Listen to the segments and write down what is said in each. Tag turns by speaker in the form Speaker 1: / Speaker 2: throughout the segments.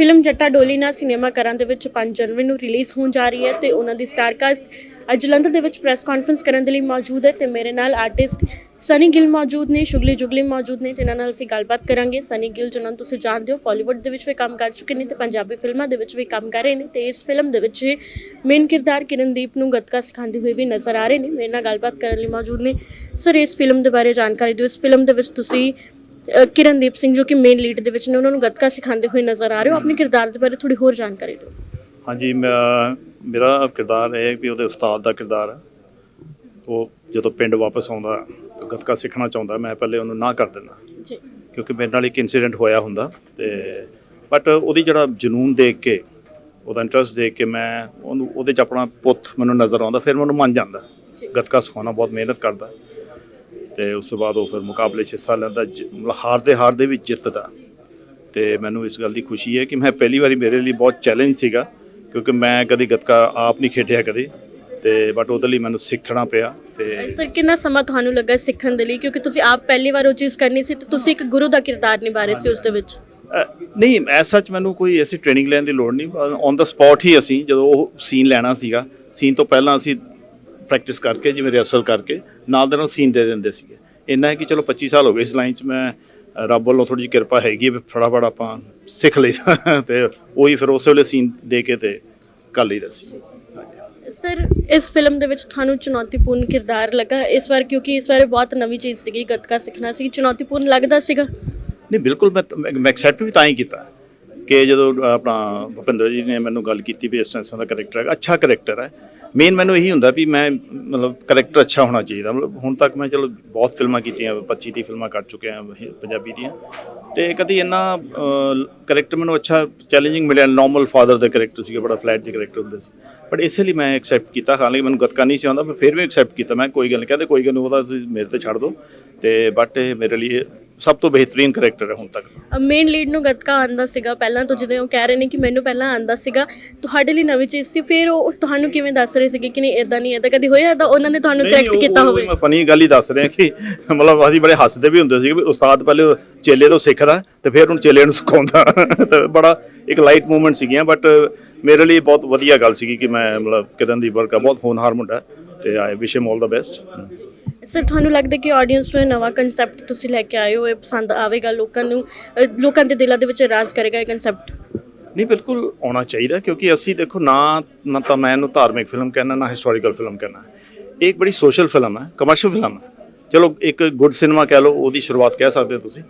Speaker 1: Film ਜੱਟਾ ਡੋਲੀਨਾ cinema ਘਰਾਂ ਦੇ ਵਿੱਚ 5 ਜਨਵਰੀ ਨੂੰ ਰਿਲੀਜ਼ ਹੋਣ ਜਾ ਰਹੀ ਹੈ ਤੇ ਉਹਨਾਂ ਦੀ ਸਟਾਰਕਾਸਟ ਅੱਜ ਜਲੰਧਰ ਦੇ ਵਿੱਚ ਪ੍ਰੈਸ ਕਾਨਫਰੰਸ ਕਰਨ ਦੇ ਲਈ ਮੌਜੂਦ ਹੈ ਤੇ ਮੇਰੇ ਨਾਲ ਆਰਟਿਸਟ ਸਨੀ ਗਿੱਲ ਮੌਜੂਦ ਨੇ, ਸ਼ੁਗਲੀ ਜੁਗਲੀ ਮੌਜੂਦ ਨੇ, ਜਿਨ੍ਹਾਂ ਨਾਲ ਅਸੀਂ ਗੱਲਬਾਤ ਕਰਾਂਗੇ। ਸਨੀ ਗਿੱਲ, ਜਿਨ੍ਹਾਂ ਨੂੰ ਤੁਸੀਂ ਜਾਣਦੇ ਹੋ ਬਾਲੀਵੁੱਡ ਦੇ ਵਿੱਚ ਵੀ ਕੰਮ ਕਰ ਚੁੱਕੇ ਨੇ ਤੇ ਪੰਜਾਬੀ ਫਿਲਮਾਂ ਦੇ ਵਿੱਚ ਵੀ ਕੰਮ ਕਰ ਰਹੇ ਨੇ ਤੇ ਇਸ ਫਿਲਮ ਦੇ ਵਿੱਚ ਮੇਨ ਕਿਰਦਾਰ ਕਿਰਨਦੀਪ ਨੂੰ ਗੱਤਕਾ ਸਿਖਾਉਂਦੇ ਹੋਏ ਵੀ ਨਜ਼ਰ ਆ ਰਹੇ ਨੇ। ਮੇਰੇ ਨਾਲ ਗੱਲਬਾਤ ਕਰਨ ਲਈ ਮੌਜੂਦ ਨੇ। ਸਰ, ਇਸ ਫਿਲਮ ਦੇ ਬਾਰੇ ਜਾਣਕਾਰੀ ਦਿਓ। ਇਸ ਫਿਲਮ ਦੇ ਵਿੱਚ ਤੁਸੀਂ ਕਿਰਨਦੀਪ ਸਿੰਘ ਜੋ ਕਿ ਮੇਨ ਲੀਡ ਦੇ ਵਿੱਚ ਨੇ ਉਹਨਾਂ ਨੂੰ ਗੱਤਕਾ ਸਿਖਾਉਂਦੇ ਹੋਏ ਨਜ਼ਰ ਆ ਰਹੇ ਹੋ। ਆਪਣੇ ਕਿਰਦਾਰ ਦੇ ਬਾਰੇ ਥੋੜੀ ਹੋਰ ਜਾਣਕਾਰੀ ਦਿਓ।
Speaker 2: ਹਾਂਜੀ ਮੇਰਾ ਕਿਰਦਾਰ ਇਹ ਹੈ ਵੀ ਉਹਦੇ ਉਸਤਾਦ ਦਾ ਕਿਰਦਾਰ ਹੈ ਉਹ ਜਦੋਂ ਪਿੰਡ ਵਾਪਸ ਆਉਂਦਾ ਤਾਂ ਗੱਤਕਾ ਸਿੱਖਣਾ ਚਾਹੁੰਦਾ ਮੈਂ ਪਹਿਲੇ ਉਹਨੂੰ ਨਾ ਕਰ ਦਿੰਦਾ।
Speaker 1: ਜੀ।
Speaker 2: ਕਿਉਂਕਿ ਮੇਰੇ ਨਾਲ ਇੱਕ ਇਨਸੀਡੈਂਟ ਹੋਇਆ ਹੁੰਦਾ ਤੇ ਬਟ ਉਹਦੀ ਜਿਹੜਾ ਜਨੂਨ ਦੇਖ ਕੇ ਉਹਦਾ ਇੰਟਰਸਟ ਦੇਖ ਕੇ ਮੈਂ ਉਹਨੂੰ ਉਹਦੇ ਚ ਆਪਣਾ ਪੁੱਤ ਮੈਨੂੰ ਨਜ਼ਰ ਆਉਂਦਾ ਫਿਰ ਮੈਨੂੰ ਮੰਨ ਜਾਂਦਾ। ਗੱਤਕਾ ਸਿਖਾਉਣਾ ਬਹੁਤ ਮਿਹਨਤ ਕਰਦਾ। ਤੇ ਉਸ ਤੋਂ ਬਾਅਦ ਉਹ ਫਿਰ ਮੁਕਾਬਲੇ 'ਚ ਹਿੱਸਾ ਲੈਂਦਾ ਜ- ਮਤਲਬ ਹਾਰਦੇ ਹਾਰਦੇ ਵੀ ਜਿੱਤਦਾ। ਤੇ ਮੈਨੂੰ ਇਸ ਗੱਲ ਦੀ ਖੁਸ਼ੀ ਹੈ ਕਿ ਮੈਂ ਪਹਿਲੀ ਵਾਰੀ ਮੇਰੇ ਲਈ ਬਹੁਤ ਚੈਲੰਜ ਸੀਗਾ ਕਿਉਂਕਿ ਮੈਂ ਕਦੀ ਗੱਤਕਾ ਆਪ ਨਹੀਂ ਖੇਡਿਆ ਕਦੀ। ਤੇ ਬਟ ਉਹਦੇ ਲਈ ਮੈਨੂੰ ਸਿੱਖਣਾ ਪਿਆ ਤੇ
Speaker 1: ਸਰ ਕਿੰਨਾ ਸਮਾਂ ਤੁਹਾਨੂੰ ਲੱਗਾ ਸਿੱਖਣ ਦੇ ਲਈ? ਕਿਉਂਕਿ ਤੁਸੀਂ ਆਪ ਪਹਿਲੀ ਵਾਰ ਉਹ ਚੀਜ਼ ਕਰਨੀ ਸੀ ਤੇ ਤੁਸੀਂ ਇੱਕ ਗੁਰੂ ਦਾ ਕਿਰਦਾਰ ਨਿਭਾ ਰਹੇ ਸੀ ਉਸ ਦੇ ਵਿੱਚ।
Speaker 2: ਨਹੀਂ ਐਸ ਸੱਚ ਮੈਨੂੰ ਕੋਈ ਐਸੀ ਟ੍ਰੇਨਿੰਗ ਲੈਣ ਦੀ ਲੋੜ ਨਹੀਂ ਔਨ ਦਾ ਸਪੌਟ ਹੀ ਅਸੀਂ ਜਦੋਂ ਉਹ ਸੀਨ ਲੈਣਾ ਸੀਗਾ ਸੀਨ ਤੋਂ ਪਹਿਲਾਂ ਅਸੀਂ ਪ੍ਰੈਕਟਿਸ ਕਰਕੇ ਜਿਵੇਂ ਰਿਹਰਸਲ ਕਰਕੇ ਨਾਲ ਦੇ ਨਾਲ ਸੀਨ ਦੇ ਦਿੰਦੇ ਸੀਗੇ। ਇੰਨਾ ਹੈ ਕਿ ਚਲੋ 25 ਸਾਲ ਹੋ ਗਏ ਇਸ ਲਾਈਨ 'ਚ ਮੈਂ ਰੱਬ ਵੱਲੋਂ ਥੋੜੀ ਜਿਹੀ ਕਿਰਪਾ ਹੈਗੀ ਹੈ ਫਟਾਫਟ ਆਪਾਂ ਸਿੱਖ ਲਈਦਾ ਤੇ ਉਹੀ ਫਿਰ ਉਸੇ ਵੇਲੇ ਸੀਨ ਦੇ ਕੇ ਤੇ ਕਰ ਲਈਦਾ ਸੀ।
Speaker 1: ਸਰ ਇਸ ਫਿਲਮ ਦੇ ਵਿੱਚ ਤੁਹਾਨੂੰ ਚੁਣੌਤੀਪੂਰਨ ਕਿਰਦਾਰ ਲੱਗਾ। ਇਸ ਵਾਰ ਕਿਉਂਕਿ ਇਸ ਵਾਰ ਬਹੁਤ ਨਵੀਂ ਚੀਜ਼ ਸੀਗੀ ਗੱਤਕਾ ਸਿੱਖਣਾ ਸੀ। ਚੁਣੌਤੀਪੂਰਨ ਲੱਗਦਾ ਸੀਗਾ?
Speaker 2: ਨਹੀਂ ਬਿਲਕੁਲ ਮੈਂ ਮੈਂ ਐਕਸੈਪਟ ਵੀ ਤਾਂ ਹੀ ਕੀਤਾ ਕਿ ਜਦੋਂ ਆਪਣਾ ਭੁਪਿੰਦਰ ਜੀ ਨੇ ਮੈਨੂੰ ਗੱਲ ਕੀਤੀ ਵੀ ਇਸ ਤਰ੍ਹਾਂ ਦਾ ਕਰੈਕਟਰ ਹੈ ਅੱਛਾ ਕਰੈਕਟਰ ਹੈ। ਮੇਨ ਮੈਨੂੰ ਇਹੀ ਹੁੰਦਾ ਵੀ ਮੈਂ, ਮਤਲਬ ਕਰੈਕਟਰ ਅੱਛਾ ਹੋਣਾ ਚਾਹੀਦਾ। ਮਤਲਬ ਹੁਣ ਤੱਕ ਮੈਂ ਚਲੋ ਬਹੁਤ ਫਿਲਮਾਂ ਕੀਤੀਆਂ 25 30 ਫਿਲਮਾਂ ਕਰ ਚੁੱਕਿਆ ਪੰਜਾਬੀ ਦੀਆਂ। ਤੇ ਕਦੀ ਇੰਨਾ ਕਰੈਕਟਰ ਮੈਨੂੰ ਅੱਛਾ ਚੈਲੰਜਿੰਗ ਮਿਲਿਆ। ਨਾਰਮਲ ਫਾਦਰ ਦਾ ਕਰੈਕਟਰ ਸੀਗਾ, ਬੜਾ ਫਲੈਟ ਜਿਹਾ ਕਰੈਕਟਰ ਹੁੰਦਾ ਸੀ। ਬਟ ਇਸੇ ਲਈ ਮੈਂ ਐਕਸੈਪਟ ਕੀਤਾ। ਹਾਲਾਂਕਿ ਮੈਨੂੰ ਗੱਤਕਾ ਨਹੀਂ ਸੀ ਆਉਂਦਾ, ਮੈਂ ਫਿਰ ਵੀ ਐਕਸੈਪਟ ਕੀਤਾ। ਮੈਂ ਕੋਈ ਗੱਲ ਨਹੀਂ ਕਹਿੰਦੇ ਕੋਈ ਗੱਲ ਨਹੀਂ ਉਹਦਾ ਤੁਸੀਂ ਮੇਰੇ ਤੇ ਛੱਡ ਦਿਓ। ਤੇ ਬਟ ਮੇਰੇ ਲਈ ਸਭ ਤੋਂ ਬਿਹਤਰੀਨ ਕਰੈਕਟਰ ਹੈ ਹੁਣ ਤੱਕ।
Speaker 1: ਮੇਨ ਲੀਡ ਨੂੰ ਗੱਤਕਾ ਆਂਦਾ ਸੀਗਾ ਪਹਿਲਾਂ ਤੋਂ ਜਦੋਂ ਉਹ ਕਹਿ ਰਹੇ ਨੇ ਕਿ ਮੈਨੂੰ ਪਹਿਲਾਂ ਆਂਦਾ ਸੀਗਾ ਤੁਹਾਡੇ ਲਈ ਨਵੀਂ ਚੀਜ਼ ਸੀ ਫਿਰ ਉਹ ਤੁਹਾਨੂੰ ਕਿਵੇਂ ਦੱਸ ਰਹੇ ਸੀਗੇ ਕਿ ਨਹੀਂ ਇਦਾਂ ਨਹੀਂ ਇਦਾਂ ਕਦੀ ਹੋਇਆ ਤਾਂ ਉਹਨਾਂ ਨੇ ਤੁਹਾਨੂੰ ਕਰੈਕਟ ਕੀਤਾ ਹੋਵੇ।
Speaker 2: ਮੈਂ ਫਨੀ ਗੱਲ ਹੀ ਦੱਸ ਰਿਹਾ ਕਿ ਮਤਲਬ ਅਸੀਂ ਬੜੇ ਹੱਸਦੇ ਵੀ ਹੁੰਦੇ ਸੀ ਵੀ ਉਸਤਾਦ ਪਹਿਲੇ ਚੇਲੇ ਤੋਂ ਸਿੱਖਦਾ ਤੇ ਫਿਰ ਉਹਨੂੰ ਚੇਲੇ ਨੂੰ ਸਿਖਾਉਂਦਾ। ਤੇ ਬੜਾ ਇੱਕ ਲਾਈਟ ਮੂਵਮੈਂਟ ਸੀਗੀਆਂ ਬਟ ਮੇਰੇ ਲਈ ਬਹੁਤ ਵਧੀਆ ਗੱਲ ਸੀਗੀ ਕਿ ਮੈਂ ਮਤਲਬ ਕਿਰਨ ਦੀ ਵਰਕਾ ਬਹੁਤ ਹੋਣਹਾਰ ਮੁੰਡਾ ਤੇ I wish him all the best
Speaker 1: sir ਤੁਹਾਨੂੰ ਲੱਗਦਾ ਕਿ ਆਡੀਅנס ਨੂੰ ਇਹ ਨਵਾਂ ਕਨਸੈਪਟ ਤੁਸੀਂ ਲੈ ਕੇ ਆਏ ਹੋ ਇਹ ਪਸੰਦ ਆਵੇਗਾ ਲੋਕਾਂ ਨੂੰ? ਅ, ਲੋਕਾਂ ਦੇ ਦਿਲਾਂ ਦੇ ਵਿੱਚ ਰਾਜ ਕਰੇਗਾ ਇਹ ਕਨਸੈਪਟ
Speaker 2: ਨਹੀਂ ਬਿਲਕੁਲ ਆਉਣਾ ਚਾਹੀਦਾ ਕਿਉਂਕਿ ਅਸੀਂ ਦੇਖੋ ਨਾ ਨਾ ਤਾਂ ਮੈਂ ਇਹਨੂੰ ਧਾਰਮਿਕ ਫਿਲਮ ਕਹਿਣਾ ਨਾ ਹਿਸਟੋਰੀਕਲ ਫਿਲਮ ਕਹਿਣਾ ਇਹ ਇੱਕ ਬੜੀ ਸੋਸ਼ਲ ਫਿਲਮ ਹੈ ਕਮਰਸ਼ੀਅਲ ਫਿਲਮ ਹੈ। ਚਲੋ ਇੱਕ ਗੁੱਡ ਸਿਨੇਮਾ ਕਹਿ ਲਓ ਉਹਦੀ ਸ਼ੁਰੂਆਤ ਕਹਿ ਸਕਦੇ ਹੋ ਤੁਸੀਂ।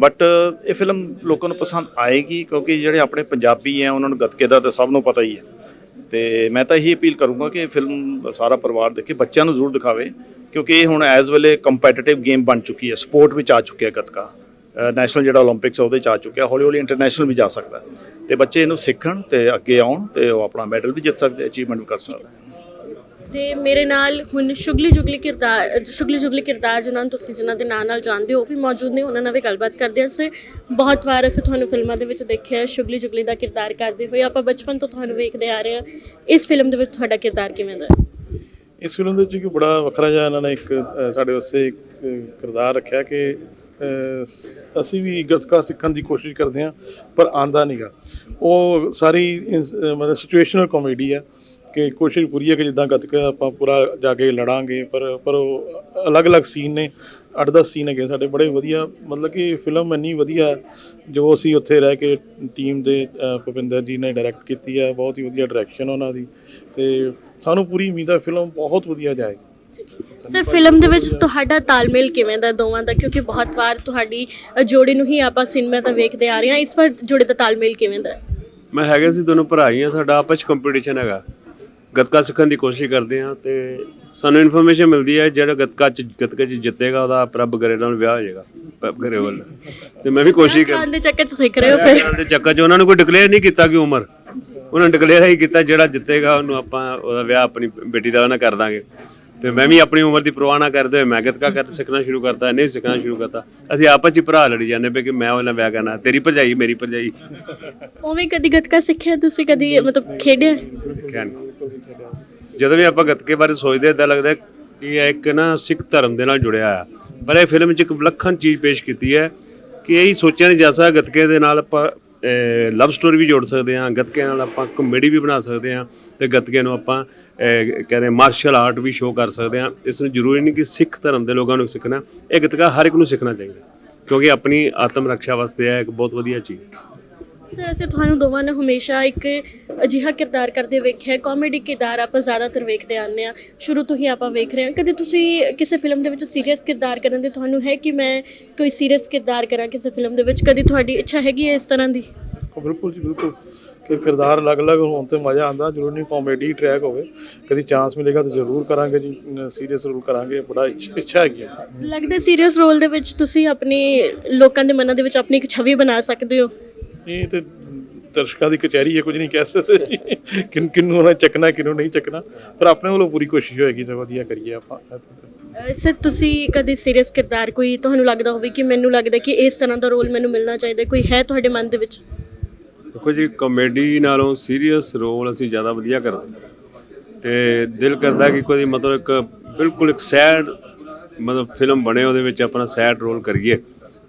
Speaker 2: ਬਟ ਇਹ ਫਿਲਮ ਲੋਕਾਂ ਨੂੰ ਪਸੰਦ ਆਏਗੀ ਕਿਉਂਕਿ ਜਿਹੜੇ ਆਪਣੇ ਪੰਜਾਬੀ ਹੈ ਉਹਨਾਂ ਨੂੰ ਗੱਤਕੇ ਦਾ ਤਾਂ ਸਭ ਨੂੰ ਪਤਾ ਹੀ ਹੈ। ਤੇ ਮੈਂ ਤਾਂ ਇਹੀ ਅਪੀਲ ਕਰੂੰਗਾ ਕਿ ਇਹ ਫਿਲਮ ਸਾਰਾ ਪਰਿਵਾਰ ਦੇਖੇ ਬੱਚਿਆਂ ਨੂੰ ਜ਼ਰੂਰ ਦਿਖਾਵੇ। ਕਿਉਂਕਿ ਇਹ ਹੁਣ ਐਜ਼ ਵੈਲ ਕੰਪੈਟੀਟਿਵ ਗੇਮ ਬਣ ਚੁੱਕੀ ਹੈ ਸਪੋਰਟ ਵਿੱਚ ਆ ਚੁੱਕਿਆ ਗੱਤਕਾ। ਨੈਸ਼ਨਲ ਜਿਹੜਾ 올림픽ਸ ਉਹਦੇ ਚ ਆ ਚੁੱਕਿਆ ਹੌਲੀ ਹੌਲੀ ਇੰਟਰਨੈਸ਼ਨਲ ਵੀ ਜਾ ਸਕਦਾ ਤੇ ਬੱਚੇ ਇਹਨੂੰ ਸਿੱਖਣ ਤੇ ਅੱਗੇ ਆਉਣ ਤੇ ਉਹ ਆਪਣਾ ਮੈਡਲ ਵੀ ਜਿੱਤ ਸਕਦੇ ਅਚੀਵਮੈਂਟ ਵੀ ਕਰ ਸਕਦੇ।
Speaker 1: ਤੇ ਮੇਰੇ ਨਾਲ ਹੁਣ ਸ਼ੁਗਲੀ ਜੁਗਲੀ ਕਿਰਦਾਰ, ਸ਼ੁਗਲੀ ਜੁਗਲੀ ਕਿਰਦਾਰ ਜਿਹਨਾਂ ਨੂੰ ਤੁਸੀਂ ਜਿਨ੍ਹਾਂ ਦੇ ਨਾਂ ਨਾਲ ਜਾਣਦੇ ਹੋ, ਉਹ ਵੀ ਮੌਜੂਦ ਨੇ। ਉਹਨਾਂ ਨਾਲ ਵੀ ਗੱਲਬਾਤ ਕਰਦੇ ਹਾਂ। ਸਰ, ਬਹੁਤ ਵਾਰ ਅਸੀਂ ਤੁਹਾਨੂੰ ਫਿਲਮਾਂ ਦੇ ਵਿੱਚ ਦੇਖਿਆ, ਸ਼ੁਗਲੀ ਜੁਗਲੀ ਦਾ ਕਿਰਦਾਰ ਕਰਦੇ ਹੋਏ। ਆਪਾਂ ਬਚਪਨ ਤੋਂ ਤੁਹਾਨੂੰ ਵੇਖਦੇ ਆ ਰਹੇ ਹਾਂ। ਇਸ ਫਿਲਮ ਦੇ ਵਿੱਚ ਤੁਹਾਡਾ ਕਿਰਦਾਰ ਕਿਵੇਂ ਦਾ ਹੈ?
Speaker 3: ਇਸ ਫਿਲਮ ਦੇ ਵਿੱਚ ਇੱਕ ਬੜਾ ਵੱਖਰਾ ਜਿਹਾ ਇਹਨਾਂ ਨੇ ਇੱਕ ਸਾਡੇ ਵਾਸਤੇ ਇੱਕ ਕਿਰਦਾਰ ਰੱਖਿਆ ਕਿ ਅਸੀਂ ਵੀ ਗੱਤਕਾ ਸਿੱਖਣ ਦੀ ਕੋਸ਼ਿਸ਼ ਕਰਦੇ ਹਾਂ, ਪਰ ਆਂਦਾ ਨਹੀਂਗਾ ਉਹ ਸਾਰੀ ਇੰਸ- ਮਤਲਬ ਸਿਚੁਏਸ਼ਨਲ ਕਾਮੇਡੀ ਹੈ ਕਿ ਕੋਸ਼ਿਸ਼ ਪੂਰੀ ਹੈ ਕਿ ਜਿੱਦਾਂ ਗੱਤਕਾ ਆਪਾਂ ਪੂਰਾ ਜਾ ਕੇ ਲੜਾਂਗੇ, ਪਰ ਪਰ ਉਹ ਅਲੱਗ-ਅਲੱਗ ਸੀਨ ਨੇ 8-10 ਸੀਨ ਹੈਗੇ ਸਾਡੇ, ਬੜੇ ਵਧੀਆ, ਮਤਲਬ ਕਿ ਫਿਲਮ ਇੰਨੀ ਵਧੀਆ ਜੋ ਅਸੀਂ ਉੱਥੇ ਰਹਿ ਕੇ ਟੀਮ ਦੇ ਭੁਪਿੰਦਰ ਜੀ ਨੇ ਡਾਇਰੈਕਟ ਕੀਤੀ ਹੈ, ਬਹੁਤ ਹੀ ਵਧੀਆ ਡਾਇਰੈਕਸ਼ਨ ਉਹਨਾਂ ਦੀ ਤੇ ਸਾਨੂੰ ਪੂਰੀ ਉਮੀਦ ਹੈ ਫਿਲਮ ਬਹੁਤ ਵਧੀਆ ਜਾਏਗੀ।
Speaker 1: ਸਰ ਫਿਲਮ ਦੇ ਵਿੱਚ ਤੁਹਾਡਾ ਤਾਲਮੇਲ ਕਿਵੇਂ ਦਾ ਦੋਵਾਂ ਦਾ? ਕਿਉਂਕਿ ਬਹੁਤ ਵਾਰ ਤੁਹਾਡੀ ਜੋੜੀ ਨੂੰ ਹੀ ਆਪਾਂ ਸਿਨੇਮਾ ਤਾਂ ਵੇਖਦੇ ਆ ਰਹੇ ਹਾਂ। ਇਸ ਵਾਰ ਜੋੜੀ ਦਾ ਤਾਲਮੇਲ ਕਿਵੇਂ ਦਾ?
Speaker 4: ਮੈਂ ਹੈਗੇ ਸੀ ਦੋਨੋਂ ਭਰਾ ਹੀ ਆ। ਸਾਡਾ ਆਪਸ ਚ ਕੰਪੀਟੀਸ਼ਨ ਹੈਗਾ। ਗੱਤਕਾ ਸਿੱਖਣ ਦੀ ਕੋਸ਼ਿਸ਼ ਕਰਦੇ ਆ ਤੇ ਸਾਨੂੰ ਇਨਫੋਰਮੇਸ਼ਨ ਮਿਲਦੀ ਹੈ ਜਿਹੜਾ ਗੱਤਕਾ ਚ ਗੱਤਕੇ ਚ ਜਿੱਤੇਗਾ ਉਹਦਾ ਪ੍ਰਭ ਗਰੇ ਨਾਲ ਵਿਆਹ ਹੋ ਜਾਏਗਾ। ਪ੍ਰਭ ਗਰੇ ਵੱਲ ਤੇ ਮੈਂ ਵੀ ਕੋਸ਼ਿਸ਼ ਕਰ
Speaker 1: ਦੇ ਚੱਕਰ 'ਚ ਸਿੱਖ ਰਹੇ ਹੋ ਫਿਰ।
Speaker 4: ਦੇ ਚੱਕਰ ਚ। ਉਹਨਾਂ ਨੂੰ ਕੋਈ ਡਿਕਲੇਅਰ ਨਹੀਂ ਕੀਤਾ ਕਿ ਉਮਰ। ਉਹਨਾਂ ਨੇ ਡਿਕਲੇਅਰ ਹੀ ਕੀਤਾ ਜਿਹੜਾ ਜਿੱਤੇਗਾ ਉਹਨੂੰ ਆਪਾਂ ਉਹਦਾ ਵਿਆਹ ਆਪਣੀ ਬੇਟੀ ਦਾ ਉਹਨਾਂ ਕਰ ਦਾਂਗੇ। ਤੇ ਮੈਂ ਵੀ ਆਪਣੀ ਉਮਰ ਦੀ ਪਰਵਾਹ ਨਾ ਕਰਦੇ ਹੋਏ ਮੈਂ ਗੱਤਕਾ ਕਰ ਸਿੱਖਣਾ ਸ਼ੁਰੂ ਕਰਤਾ ਨਹੀਂ ਸਿੱਖਣਾ ਸ਼ੁਰੂ ਕਰਤਾ। ਅਸੀਂ ਆਪਸ ਚ ਹੀ ਭਰਾ ਲੜੀ ਜਾਂਦੇ ਪਏ ਕਿ ਮੈਂ ਉਹਨਾਂ ਵਿਆਹ ਕਰਨਾ ਤੇਰੀ ਭਰਜਾਈ ਮੇਰੀ ਭਰਜਾਈ।
Speaker 1: ਉਵੇਂ ਕਦੀ ਗੱਤਕਾ ਸਿੱਖਿਆ ਤੁਸੀਂ? ਕਦੀ ਮਤਲਬ ਖੇਡਿਆ?
Speaker 4: ਜਦੋਂ ਵੀ ਆਪਾਂ ਗੱਤਕੇ ਬਾਰੇ ਸੋਚਦੇ ਇਦਾਂ ਲੱਗਦਾ ਕਿ ਇਹ ਇੱਕ ਨਾ ਸਿੱਖ ਧਰਮ ਦੇ ਨਾਲ ਜੁੜਿਆ ਆ ਪਰ ਇਹ ਫਿਲਮ 'ਚ ਇੱਕ ਵਿਲੱਖਣ ਚੀਜ਼ ਪੇਸ਼ ਕੀਤੀ ਹੈ ਕਿ ਇਹ ਹੀ ਸੋਚਿਆ ਨਹੀਂ ਜਾ ਸਕਦਾ ਗੱਤਕੇ ਦੇ ਨਾਲ ਆਪਾਂ ਲਵ ਸਟੋਰੀ ਵੀ ਜੋੜ ਸਕਦੇ ਹਾਂ ਗੱਤਕੇ ਨਾਲ ਆਪਾਂ ਕਮੇਡੀ ਵੀ ਬਣਾ ਸਕਦੇ ਹਾਂ ਤੇ ਗੱਤਕੇ ਨੂੰ ਆਪਾਂ ਅਹ, ਕਹਿੰਦੇ ਮਾਰਸ਼ਲ ਆਰਟ ਵੀ ਸ਼ੋਅ ਕਰ ਸਕਦੇ ਹਾਂ। ਇਸ ਨੂੰ ਜ਼ਰੂਰੀ ਨਹੀਂ ਕਿ ਸਿੱਖ ਧਰਮ ਦੇ ਲੋਕਾਂ ਨੂੰ ਸਿੱਖਣਾ ਇਹ ਗੱਤਕਾ ਹਰ ਇੱਕ ਨੂੰ ਸਿੱਖਣਾ ਚਾਹੀਦਾ ਕਿਉਂਕਿ ਆਪਣੀ ਆਤਮ ਰੱਖਿਆ ਵਾਸਤੇ ਇਹ ਇੱਕ ਬਹੁਤ ਵਧੀਆ ਚੀਜ਼ ਹੈ।
Speaker 1: ਸਰ ਅਸੀਂ ਤੁਹਾਨੂੰ ਦੋਵਾਂ ਨੇ ਹਮੇਸ਼ਾ ਇੱਕ ਅਜਿਹਾ ਕਿਰਦਾਰ ਕਰਦੇ ਵੇਖਿਆ ਕਾਮੇਡੀ ਕਿਰਦਾਰ ਆਪਾਂ ਜ਼ਿਆਦਾਤਰ ਵੇਖਦੇ ਆਉਂਦੇ ਆ ਸ਼ੁਰੂ ਤੋਂ ਹੀ ਆਪਾਂ ਵੇਖ ਰਹੇ ਹਾਂ। ਕਦੇ ਤੁਸੀਂ ਕਿਸੇ ਫਿਲਮ ਦੇ ਵਿੱਚ ਸੀਰੀਅਸ ਕਿਰਦਾਰ ਕਰਨ ਦੇ ਤੁਹਾਨੂੰ ਹੈ ਕਿ ਮੈਂ ਕੋਈ ਸੀਰੀਅਸ ਕਿਰਦਾਰ ਕਰਾਂ ਕਿਸੇ ਫਿਲਮ ਦੇ ਵਿੱਚ? ਕਦੀ ਤੁਹਾਡੀ ਇੱਛਾ ਹੈਗੀ ਹੈ ਇਸ ਤਰ੍ਹਾਂ ਦੀ?
Speaker 3: ਬਿਲਕੁਲ ਜੀ ਬਿਲਕੁਲ। ਕਿ ਕਿਰਦਾਰ ਅਲੱਗ-ਅਲੱਗ ਹੋਣ ਤੇ ਮਜ਼ਾ ਆਉਂਦਾ। ਜ਼ਰੂਰ ਨਹੀਂ ਕਾਮੇਡੀ ਟਰੈਕ ਹੋਵੇ ਕਦੀ ਚਾਂਸ ਮਿਲੇਗਾ ਤਾਂ ਜ਼ਰੂਰ ਕਰਾਂਗੇ ਜੀ। ਸੀਰੀਅਸ ਰੋਲ ਕਰਾਂਗੇ। ਬੜਾ ਇੱਛ- ਇੱਛਾ ਹੈਗੀ ਹੈ
Speaker 1: ਲੱਗਦਾ ਸੀਰੀਅਸ ਰੋਲ ਦੇ ਵਿੱਚ ਤੁਸੀਂ ਆਪਣੀ ਲੋਕਾਂ ਦੇ ਮਨਾਂ ਦੇ ਵਿੱਚ ਆਪਣੀ ਇੱਕ ਛਵੀ ਬਣਾ ਸਕਦੇ ਹੋ?
Speaker 3: ਇਹ ਤੇ ਦਰਸ਼ਕਾਂ ਦੀ ਕਚਹਿਰੀ ਹੈ ਕੁਝ ਨਹੀਂ ਕਹਿ ਸਕਦੇ ਜੀ। ਕਿਨ ਕਿੰਨੂੰ ਉਹਨਾਂ ਚੱਕਣਾ ਕਿੰਨੂੰ ਨਹੀਂ ਚੱਕਣਾ। ਪਰ ਆਪਣੇ ਵੱਲੋਂ ਪੂਰੀ ਕੋਸ਼ਿਸ਼ ਹੋਏਗੀ ਤੇ ਵਧੀਆ ਕਰੀਏ ਆਪਾਂ।
Speaker 1: ਸਰ ਤੁਸੀਂ ਕਦੇ ਸੀਰੀਅਸ ਕਿਰਦਾਰ ਕੋਈ ਤੁਹਾਨੂੰ ਲੱਗਦਾ ਹੋਵੇ ਕਿ ਮੈਨੂੰ ਲੱਗਦਾ ਕਿ ਇਸ ਤਰ੍ਹਾਂ ਦਾ ਰੋਲ ਮੈਨੂੰ ਮਿਲਣਾ ਚਾਹੀਦਾ ਕੋਈ ਹੈ ਤੁਹਾਡੇ ਮਨ ਦੇ ਵਿੱਚ?
Speaker 4: ਦੇਖੋ ਜੀ ਕਾਮੇਡੀ ਨਾਲੋਂ ਸੀਰੀਅਸ ਰੋਲ ਅਸੀਂ ਜ਼ਿਆਦਾ ਵਧੀਆ ਕਰਦੇ। ਤੇ ਦਿਲ ਕਰਦਾ ਕਿ ਕੋਈ ਮਤਲਬ ਇੱਕ ਬਿਲਕੁਲ ਇੱਕ ਸੈਡ ਮਤਲਬ ਫਿਲਮ ਬਣੇ ਉਹਦੇ ਵਿੱਚ ਆਪਣਾ ਸੈਡ ਰੋਲ ਕਰੀਏ।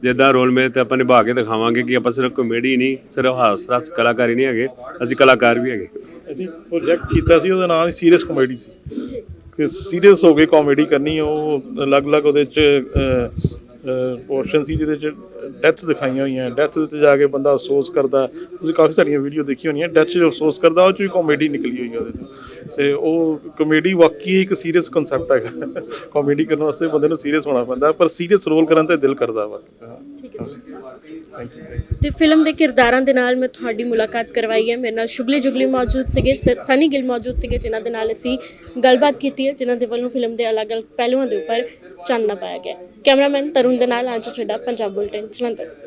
Speaker 4: ਜਿੱਦਾਂ ਰੋਲ ਮੇਰੇ ਤੇ ਆਪਾਂ ਨਿਭਾ ਕੇ ਦਿਖਾਵਾਂਗੇ ਕਿ ਆਪਾਂ ਸਿਰਫ ਕਾਮੇਡੀ ਨਹੀਂ, ਸਿਰਫ ਹਾਸ ਰਸ ਕਲਾਕਾਰੀ ਨਹੀਂ ਹੈਗੇ, ਅਸੀਂ ਕਲਾਕਾਰ ਵੀ ਹੈਗੇ।
Speaker 3: ਅਸੀਂ ਪ੍ਰੋਜੈਕਟ ਕੀਤਾ ਸੀ, ਉਹਦਾ ਨਾਮ ਸੀਰੀਅਸ ਕਾਮੇਡੀ ਸੀ। ਕਿ ਸੀਰੀਅਸ ਹੋ ਕੇ ਕਾਮੇਡੀ ਕਰਨੀ, ਉਹ ਅਲੱਗ-ਅਲੱਗ ਉਹਦੇ ਚ ਪੋਰਸ਼ਨ ਸੀ ਜਿਹਦੇ ਚ ਡੈਥ ਦਿਖਾਈਆਂ ਹੋਈਆਂ ਡੈਥ ਉੱਤੇ ਜਾ ਕੇ ਬੰਦਾ ਅਫਸੋਸ ਕਰਦਾ ਤੁਸੀਂ ਕਾਫੀ ਸਾਰੀਆਂ ਵੀਡੀਓ ਦੇਖੀ ਹੋਣੀਆਂ। ਡੈਥ 'ਚ ਅਫਸੋਸ ਕਰਦਾ ਉਹ ਚ ਵੀ ਕਾਮੇਡੀ ਨਿਕਲੀ ਹੋਈ ਉਹਦੇ 'ਚ। ਤੇ ਉਹ ਕਮੇਡੀ ਵਾਕਈ ਇੱਕ ਸੀਰੀਅਸ ਕਨਸੈਪਟ ਹੈਗਾ। ਕਾਮੇਡੀ ਕਰਨ ਵਾਸਤੇ ਬੰਦੇ ਨੂੰ ਸੀਰੀਅਸ ਹੋਣਾ ਪੈਂਦਾ ਪਰ ਸੀਰੀਅਸ ਰੋਲ ਕਰਨ ਤੇ ਦਿਲ ਕਰਦਾ ਵਾ
Speaker 1: ਠੀਕ ਹੈ। ਤੇ ਫਿਲਮ ਦੇ ਕਿਰਦਾਰਾਂ ਦੇ ਨਾਲ ਮੈਂ ਤੁਹਾਡੀ ਮੁਲਾਕਾਤ ਕਰਵਾਈ ਹੈ। ਮੇਰੇ ਨਾਲ ਸ਼ੁਗਲੀ ਜੁਗਲੀ ਮੌਜੂਦ ਸੀਗੇ ਸਨੀ ਗਿੱਲ ਮੌਜੂਦ ਸੀਗੇ ਜਿਨ੍ਹਾਂ ਦੇ ਨਾਲ ਅਸੀਂ ਗੱਲਬਾਤ ਕੀਤੀ ਹੈ ਜਿਨ੍ਹਾਂ ਦੇ ਵੱਲੋਂ ਫਿਲਮ ਦੇ ਅਲੱਗ-ਅਲੱਗ ਪਹਿਲੂਆਂ ਦੇ ਉੱਪਰ ਚਾਨਣਾ ਪਾਇਆ ਗਿਆ ਕੈਮਰਾਮੈਨ ਤਰੁਣ ਦੇ ਨਾਲ ਆਂਚਾ ਛੱਡਾ ਪੰਜਾਬ ਬੁਲਟਨ muchas.